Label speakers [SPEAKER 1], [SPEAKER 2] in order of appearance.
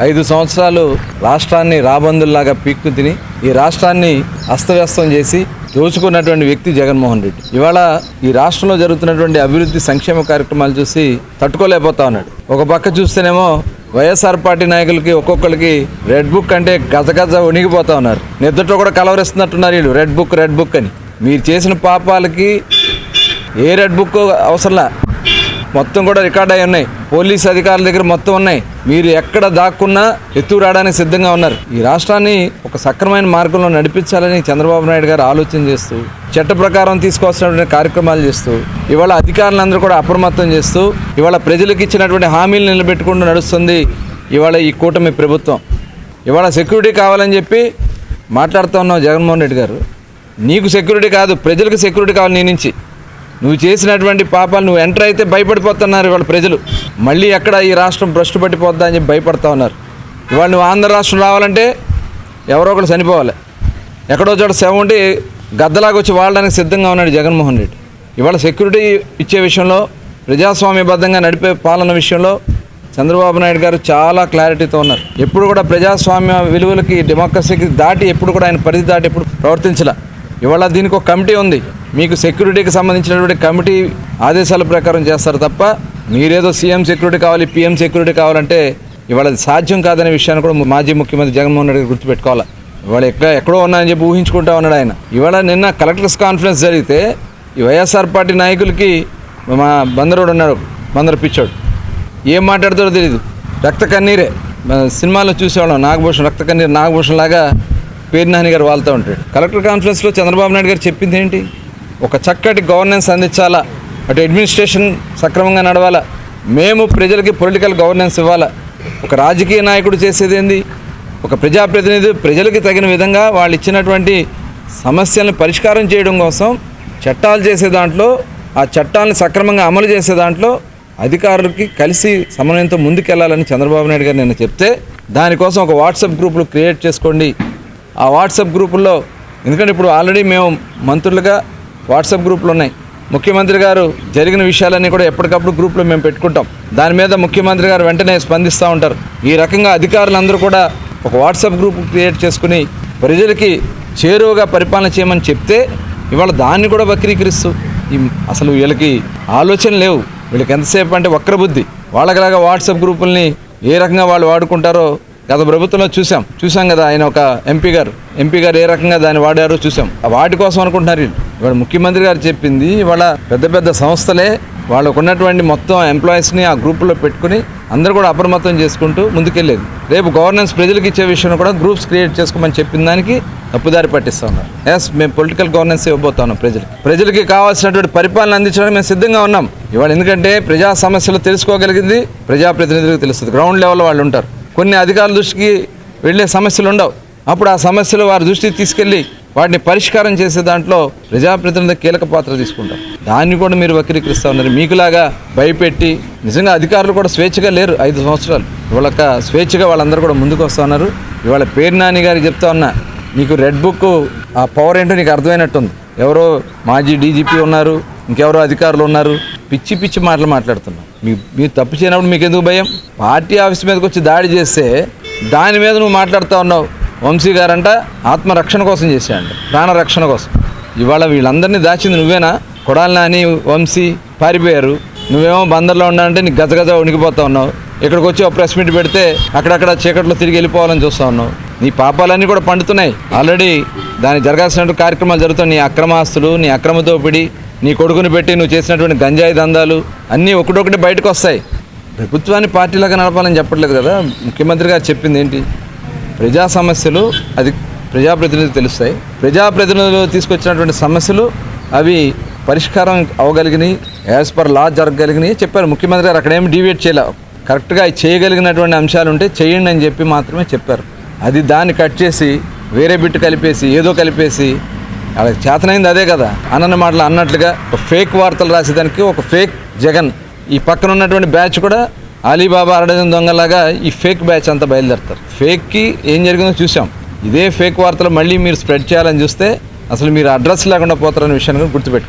[SPEAKER 1] ఐదు సంవత్సరాలు రాష్ట్రాన్ని రాబందుల్లాగా పీక్కు తిని ఈ రాష్ట్రాన్ని అస్తవ్యస్తం చేసి దోచుకున్నటువంటి వ్యక్తి జగన్మోహన్ రెడ్డి. ఇవాళ ఈ రాష్ట్రంలో జరుగుతున్నటువంటి అభివృద్ధి సంక్షేమ కార్యక్రమాలు చూసి తట్టుకోలేకపోతా ఉన్నాడు. ఒక పక్క చూస్తేనేమో వైఎస్ఆర్ పార్టీ నాయకులకి ఒక్కొక్కరికి రెడ్ బుక్ అంటే గజగజ గజ వణిగిపోతా ఉన్నారు. నిద్రతో కూడా కలవరిస్తున్నట్టున్నారు వీళ్ళు. రెడ్ బుక్ రెడ్ బుక్ అని. మీరు చేసిన పాపాలకి ఏ రెడ్ బుక్ అవసరంలా? మొత్తం కూడా రికార్డ్ అయి ఉన్నాయి. పోలీస్ అధికారుల దగ్గర మొత్తం ఉన్నాయి. మీరు ఎక్కడ దాక్కున్నా ఎత్తు రావడానికి సిద్ధంగా ఉన్నారు. ఈ రాష్ట్రాన్ని ఒక సక్రమైన మార్గంలో నడిపించాలని చంద్రబాబు నాయుడు గారు ఆలోచన చేస్తూ చట్ట ప్రకారం తీసుకోవాల్సినటువంటి కార్యక్రమాలు చేస్తూ ఇవాళ అధికారులందరూ కూడా అప్రమత్తం చేస్తూ ఇవాళ ప్రజలకు ఇచ్చినటువంటి హామీలు నిలబెట్టుకుంటూ నడుస్తుంది ఇవాళ ఈ కూటమి ప్రభుత్వం. ఇవాళ సెక్యూరిటీ కావాలని చెప్పి మాట్లాడుతూ ఉన్నావు జగన్మోహన్ రెడ్డి గారు. నీకు సెక్యూరిటీ కాదు ప్రజలకు సెక్యూరిటీ కావాలి నీ నుంచి. నువ్వు చేసినటువంటి పాపాలు నువ్వు ఎంటర్ అయితే భయపడిపోతున్నారు ఇవాళ ప్రజలు. మళ్ళీ ఎక్కడ ఈ రాష్ట్రం భ్రష్టు పట్టిపోద్దా అని చెప్పి భయపడతా ఉన్నారు. ఇవాళ నువ్వు ఆంధ్ర రాష్ట్రం రావాలంటే ఎవరో ఒకరు చనిపోవాలి. ఎక్కడో చోట శవం ఉండి గద్దలాగా వచ్చి వాడడానికి సిద్ధంగా ఉన్నాడు జగన్మోహన్ రెడ్డి. ఇవాళ సెక్యూరిటీ ఇచ్చే విషయంలో ప్రజాస్వామ్యబద్ధంగా నడిపే పాలన విషయంలో చంద్రబాబు నాయుడు గారు చాలా క్లారిటీతో ఉన్నారు. ఎప్పుడు కూడా ప్రజాస్వామ్య విలువలకి డెమోక్రసీకి దాటి ఎప్పుడు కూడా ఆయన పరిధి దాటి ఎప్పుడు ప్రవర్తించలే. ఇవాళ దీనికి ఒక కమిటీ ఉంది. మీకు సెక్యూరిటీకి సంబంధించినటువంటి కమిటీ ఆదేశాల ప్రకారం చేస్తారు తప్ప మీరేదో సీఎం సెక్యూరిటీ కావాలి పిఎం సెక్యూరిటీ కావాలంటే ఇవాళ సాధ్యం కాదనే విషయాన్ని కూడా మాజీ ముఖ్యమంత్రి జగన్మోహన్ రెడ్డి గుర్తుపెట్టుకోవాలి? ఇవాళ ఎక్కడ ఎక్కడో ఉన్నాయని చెప్పి ఊహించుకుంటా ఉన్నాడు ఆయన. ఇవాళ నిన్న కలెక్టర్స్ కాన్ఫరెన్స్ జరిగితే ఈ వైఎస్ఆర్ పార్టీ నాయకులకి మా బందరుడు ఉన్నాడు బందరు పిచ్చోడు. ఏం మాట్లాడతాడో తెలియదు రక్త కన్నీరే. సినిమాలో చూసేవాళ్ళం నాగభూషణ్ రక్త కన్నీరు నాగభూషణ్ లాగా పేరునాని గారు వాళ్తూ ఉంటాడు. కలెక్టర్ కాన్ఫరెన్స్లో చంద్రబాబు నాయుడు గారు చెప్పింది ఏంటి? ఒక చక్కటి గవర్నెన్స్ అందించాలా? అటు అడ్మినిస్ట్రేషన్ సక్రమంగా నడవాలా? మేము ప్రజలకి పొలిటికల్ గవర్నెన్స్ ఇవ్వాలా? ఒక రాజకీయ నాయకుడు చేసేది ఏంది? ఒక ప్రజాప్రతినిధి ప్రజలకి తగిన విధంగా వాళ్ళు ఇచ్చినటువంటి సమస్యలను పరిష్కారం చేయడం కోసం చట్టాలు చేసే దాంట్లో ఆ చట్టాలను సక్రమంగా అమలు చేసే దాంట్లో అధికారులకి కలిసి సమన్వయంతో ముందుకెళ్ళాలని చంద్రబాబు నాయుడు గారు నిన్న చెప్తే దానికోసం ఒక వాట్సాప్ గ్రూపులు క్రియేట్ చేసుకోండి. ఆ వాట్సాప్ గ్రూపుల్లో ఎందుకంటే ఇప్పుడు ఆల్రెడీ మేము మంత్రులుగా వాట్సాప్ గ్రూపులు ఉన్నాయి. ముఖ్యమంత్రి గారు జరిగిన విషయాలన్నీ కూడా ఎప్పటికప్పుడు గ్రూప్లో మేము పెట్టుకుంటాం. దాని మీద ముఖ్యమంత్రి గారు వెంటనే స్పందిస్తూ ఉంటారు. ఈ రకంగా అధికారులందరూ కూడా ఒక వాట్సాప్ గ్రూప్ క్రియేట్ చేసుకుని ప్రజలకి చేరువగా పరిపాలన చేయమని చెప్తే ఇవాళ దాన్ని కూడా వక్రీకరిస్తూ ఈ అసలు వీళ్ళకి ఆలోచన లేవు. వీళ్ళకి ఎంతసేపు అంటే వక్రబుద్ధి. వాళ్ళకిలాగా వాట్సాప్ గ్రూపుల్ని ఏ రకంగా వాళ్ళు వాడుకుంటారో గత ప్రభుత్వంలో చూసాం చూసాం కదా ఆయన ఒక ఎంపీ గారు. ఎంపీ గారు ఏ రకంగా దాన్ని వాడారో చూసాం ఆ వాటి కోసం అనుకుంటున్నారు వీళ్ళు. ఇవాళ ముఖ్యమంత్రి గారు చెప్పింది ఇవాళ పెద్ద పెద్ద సంస్థలే వాళ్ళకు ఉన్నటువంటి మొత్తం ఎంప్లాయీస్ని ఆ గ్రూపులో పెట్టుకుని అందరూ కూడా అప్రమత్తం చేసుకుంటూ ముందుకెళ్ళేది. రేపు గవర్నెన్స్ ప్రజలకు ఇచ్చే విషయంలో కూడా గ్రూప్స్ క్రియేట్ చేసుకోమని చెప్పిన దానికి తప్పుదారి పట్టిస్తా ఉన్నారు ఎస్ మేము పొలిటికల్ గవర్నెన్స్ ఇవ్వబోతా ఉన్నాం ప్రజలకి. ప్రజలకి కావాల్సినటువంటి పరిపాలన అందించడానికి మేము సిద్ధంగా ఉన్నాం. ఇవాళ ఎందుకంటే ప్రజా సమస్యలు తెలుసుకోగలిగింది ప్రజాప్రతినిధులకు తెలుస్తుంది. గ్రౌండ్ లెవెల్లో వాళ్ళు ఉంటారు. కొన్ని అధికారుల దృష్టికి వెళ్ళే సమస్యలు ఉండవు. అప్పుడు ఆ సమస్యలు వారి దృష్టికి తీసుకెళ్ళి వాటిని పరిష్కారం చేసే దాంట్లో ప్రజాప్రతినిధి కీలక పాత్ర తీసుకుంటారు. దాన్ని కూడా మీరు వక్రీకరిస్తూ ఉన్నారు. మీకులాగా భయపెట్టి నిజంగా అధికారులు కూడా స్వేచ్ఛగా లేరు ఐదు సంవత్సరాలు. ఇవాళ స్వేచ్ఛగా వాళ్ళందరూ కూడా ముందుకు వస్తూ ఉన్నారు. ఇవాళ పేరు నాని గారు చెప్తా ఉన్నా నీకు రెడ్ బుక్ ఆ పవర్ ఏంటో నీకు అర్థమైనట్టుంది. ఎవరో మాజీ డీజీపీ ఉన్నారు ఇంకెవరో అధికారులు ఉన్నారు పిచ్చి పిచ్చి మాటలు మాట్లాడుతున్నాం మీ మీరు తప్పు చేయనప్పుడు మీకు ఎందుకు భయం? పార్టీ ఆఫీస్ మీదకి వచ్చి దాడి చేస్తే దాని మీద నువ్వు మాట్లాడుతూ ఉన్నావు. వంశీ గారంట ఆత్మరక్షణ కోసం చేశాడు ప్రాణరక్షణ కోసం. ఇవాళ వీళ్ళందరినీ దాచింది నువ్వేనా? కొడాలి నాని వంశీ పారిపోయారు. నువ్వేమో బందర్లో ఉన్నావంటే నీకు గజగజ ఉనికిపోతా ఉన్నావు. ఇక్కడికి వచ్చి ఒక ప్రెస్ మీట్ పెడితే అక్కడక్కడ చీకట్లో తిరిగి వెళ్ళిపోవాలని చూస్తూ ఉన్నావు. నీ పాపాలన్నీ కూడా పండుతున్నాయి. ఆల్రెడీ దానికి జరగాల్సినటువంటి కార్యక్రమాలు జరుగుతాయి. నీ అక్రమాస్తులు నీ అక్రమ దోపిడీ నీ కొడుకుని పెట్టి నువ్వు చేసినటువంటి గంజాయి దందాలు అన్నీ ఒకటొకటి బయటకు వస్తాయి. ప్రభుత్వాన్ని పార్టీలాగా నడపాలని చెప్పట్లేదు కదా. ముఖ్యమంత్రి గారు చెప్పింది ఏంటి? ప్రజా సమస్యలు అది ప్రజాప్రతినిధులు తెలుస్తాయి. ప్రజాప్రతినిధులు తీసుకొచ్చినటువంటి సమస్యలు అవి పరిష్కారం అవ్వగలిగినాయి యాజ్ పర్ లా జరగగలిగినాయి. చెప్పారు ముఖ్యమంత్రి గారు అక్కడేమి డివేట్ చేయలే. కరెక్ట్గా చేయగలిగినటువంటి అంశాలు ఉంటే చేయండి అని చెప్పి మాత్రమే చెప్పారు. అది దాన్ని కట్ చేసి వేరే బిట్టు కలిపేసి ఏదో కలిపేసి వాళ్ళకి చేతనైంది అదే కదా. అన్నన్న మాటలు అన్నట్లుగా ఒక ఫేక్ వార్తలు రాసేదానికి ఒక ఫేక్ జగన్. ఈ పక్కన ఉన్నటువంటి బ్యాచ్ కూడా అలీబాబా అరడజన్ దొంగలాగా ఈ ఫేక్ బ్యాచ్ అంతా బయలుదేరుతారు. ఫేక్కి ఏం జరిగిందో చూసాం ఇదే ఫేక్ వార్తలు మళ్ళీ మీరు స్ప్రెడ్ చేయాలని చూస్తే అసలు మీరు అడ్రస్ లేకుండా పోతారనే విషయాన్ని కూడా